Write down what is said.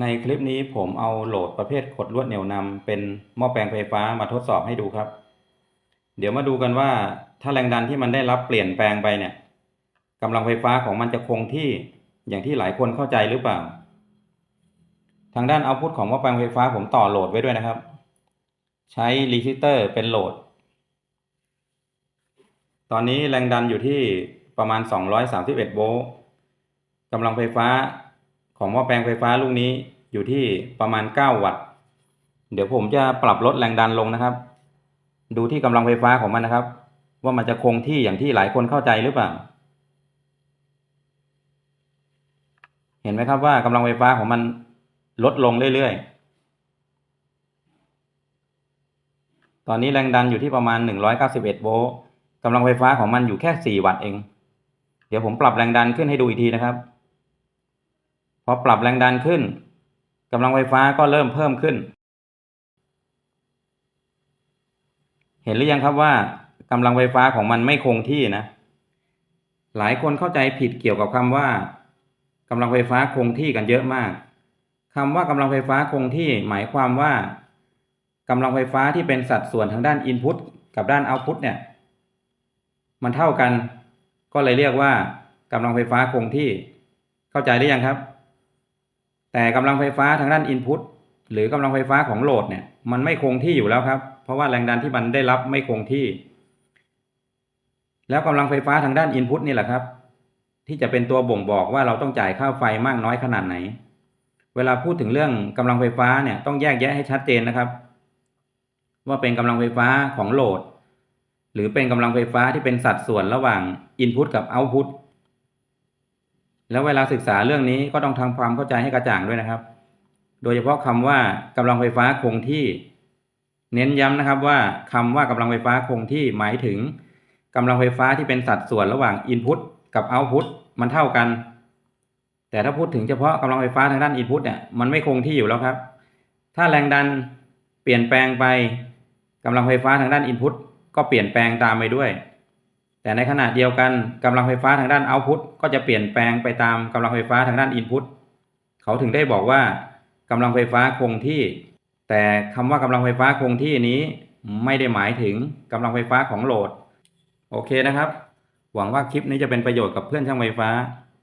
ในคลิปนี้ผมเอาโหลดประเภทขดลวดเหนี่ยวนำเป็นหม้อแปลงไฟฟ้ามาทดสอบให้ดูครับ เดี๋ยวมาดูกันว่าถ้าแรงดันที่มันได้รับเปลี่ยนแปลงไปเนี่ยกำลังไฟฟ้าของมันจะคงที่อย่างที่หลายคนเข้าใจหรือเปล่า ทางด้านเอาพุทของหม้อแปลงไฟฟ้าผมต่อโหลดไว้ด้วยนะครับ ใช้รีซิสเตอร์เป็นโหลด ตอนนี้แรงดันอยู่ที่ประมาณ 231 โวลต์กำลังไฟฟ้า ของหม้อแปลงไฟฟ้าลูกนี้อยู่ที่ประมาณ 9 วัตต์ เดี๋ยวผมจะปรับลดแรงดันลงนะครับ ดูที่กำลังไฟฟ้าของมันนะครับ ว่ามันจะคงที่อย่างที่หลายคนเข้าใจหรือเปล่า เห็นไหมครับว่ากำลังไฟฟ้าของมันลดลงเรื่อยๆ ตอนนี้แรงดันอยู่ที่ประมาณ 191 โวลต์กำลังไฟฟ้าของมันอยู่แค่ 4 วัตต์เอง เดี๋ยวผมปรับแรงดันขึ้นให้ดูอีกทีนะครับ พอปรับแรงดันขึ้นกำลังไฟฟ้าก็เริ่มเพิ่มขึ้น เห็นหรือยังครับว่ากำลังไฟฟ้าของมันไม่คงที่นะ หลายคนเข้าใจผิดเกี่ยวกับคำว่ากำลังไฟฟ้าคงที่กันเยอะมากคำว่ากำลังไฟฟ้าคงที่หมายความว่ากำลังไฟฟ้าที่เป็นสัดส่วนทางด้าน Input กับด้าน Output เนี่ย มันเท่ากัน ก็เลยเรียกว่ากำลังไฟฟ้าคงที่ เข้าใจหรือยังครับ แต่กำลังไฟฟ้าทางด้าน Input หรือกำลังไฟฟ้าของโหลดเนี่ยมันไม่คงที่อยู่แล้วครับ เพราะว่าแรงดันที่มันได้รับไม่คงที่ แล้วกำลังไฟฟ้าทางด้าน Input นี่แหละครับ ที่จะเป็นตัวบ่งบอกว่าเราต้องจ่ายค่าไฟมากน้อยขนาดไหน เวลาพูดถึงเรื่องกำลังไฟฟ้าเนี่ยต้องแยกแยะให้ชัดเจนนะครับ ว่าเป็นกำลังไฟฟ้าของโหลด หรือเป็นกำลังไฟฟ้าที่เป็นสัดส่วนระหว่าง Input กับ Output แล้วเวลาศึกษาเรื่องนี้ก็ต้องทำความเข้าใจให้กระจ่างด้วยนะครับ โดยเฉพาะคำว่ากำลังไฟฟ้าคงที่ เน้นย้ำนะครับว่าคำว่ากำลังไฟฟ้าคงที่หมายถึงกำลังไฟฟ้าที่เป็นสัดส่วนระหว่าง Input กับ Output มันเท่ากัน แต่ถ้าพูดถึงเฉพาะกำลังไฟฟ้าทางด้าน Input เนี่ยมันไม่คงที่อยู่แล้วครับ ถ้าแรงดันเปลี่ยนแปลงไปกำลังไฟฟ้าทางด้าน Input ก็เปลี่ยนแปลงตามไปด้วย แต่ในขณะเดียวกันกำลังไฟฟ้าทางด้านเอาพุตก็จะเปลี่ยนแปลงไปตามกำลังไฟฟ้าทางด้านอินพุตเขาถึงได้บอกว่ากำลังไฟฟ้าคงที่ แต่คำว่ากำลังไฟฟ้าคงที่นี้ไม่ได้หมายถึงกำลังไฟฟ้าของโหลด โอเคนะครับ หวังว่าคลิปนี้จะเป็นประโยชน์กับเพื่อนช่างไฟฟ้า